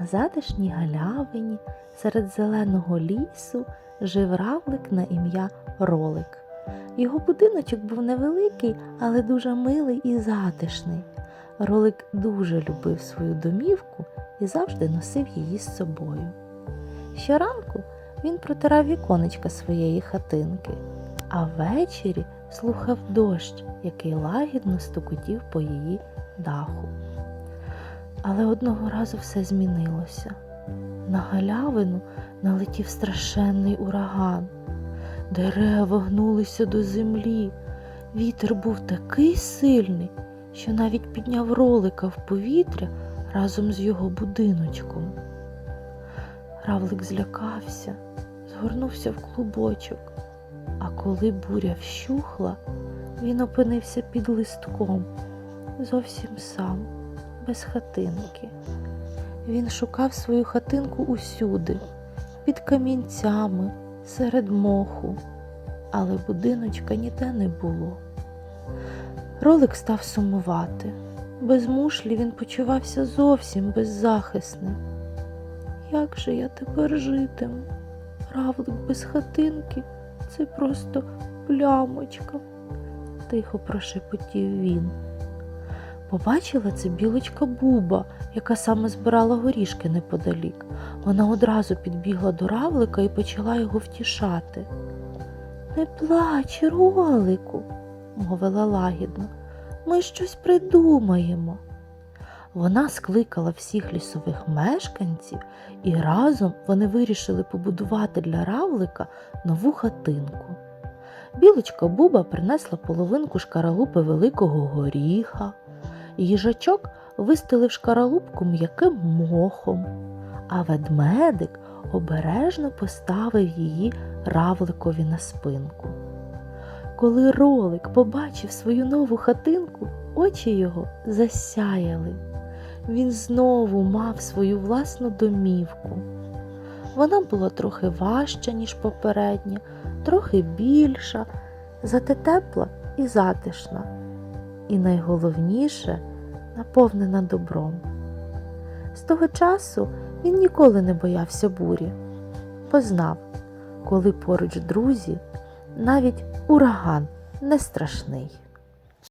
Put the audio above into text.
На затишній галявині серед зеленого лісу жив равлик на ім'я Ролик. Його будиночок був невеликий, але дуже милий і затишний. Ролик дуже любив свою домівку і завжди носив її з собою. Щоранку він протирав віконечка своєї хатинки, а ввечері слухав дощ, який лагідно стукотів по її даху. Але одного разу все змінилося. На галявину налетів страшенний ураган. Дерева гнулися до землі. Вітер був такий сильний, що навіть підняв ролика в повітря разом з його будиночком. Равлик злякався, згорнувся в клубочок, а коли буря вщухла, він опинився під листком, зовсім сам, без хатинки. Він шукав свою хатинку усюди, під камінцями, серед моху, але будиночка ніде не було. Ролик став сумувати. Без мушлі він почувався зовсім беззахисним. Як же я тепер житиму? Равлик без хатинки це просто плямочка, тихо прошепотів він. Побачила це білочка Буба, яка саме збирала горішки неподалік. Вона одразу підбігла до равлика і почала його втішати. Не плач, ролику, мовила лагідно. Ми щось придумаємо. Вона скликала всіх лісових мешканців, і разом вони вирішили побудувати для равлика нову хатинку. Білочка Буба принесла половинку шкаралупи великого горіха. Їжачок вистелив шкаралупку м'яким мохом, а ведмедик обережно поставив її равликові на спинку. Коли ролик побачив свою нову хатинку, очі його засяяли. Він знову мав свою власну домівку. Вона була трохи важча, ніж попередня, трохи більша, зате тепла і затишна. І найголовніше наповнена добром. З того часу він ніколи не боявся бурі, бо знав, коли поруч друзі, навіть ураган не страшний.